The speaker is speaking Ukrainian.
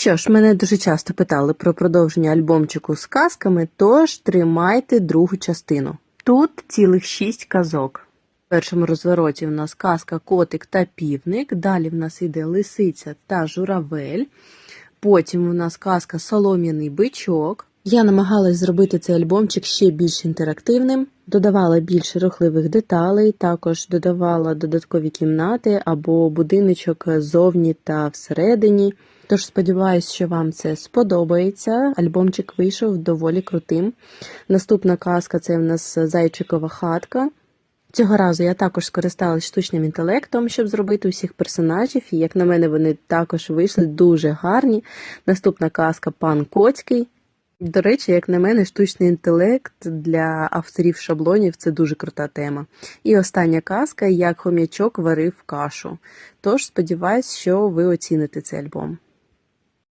Що ж, мене дуже часто питали про продовження альбомчику з казками, тож тримайте другу частину. Тут цілих шість казок. В першому розвороті в нас казка Котик та півник, далі в нас іде лисиця та журавель, потім у нас казка Солом'яний бичок. Я намагалась зробити цей альбомчик ще більш інтерактивним, додавала більше рухливих деталей, також додавала додаткові кімнати або будиночок зовні та всередині. Тож сподіваюся, що вам це сподобається. Альбомчик вийшов доволі крутим. Наступна казка це в нас зайчикова хатка. Цього разу я також скористалась штучним інтелектом, щоб зробити усіх персонажів, і як на мене, вони також вийшли дуже гарні. Наступна казка Пан Коцький. До речі, як на мене, штучний інтелект для авторів шаблонів це дуже крута тема. І остання казка, як хом'ячок варив кашу. Тож сподіваюсь, що ви оціните цей альбом.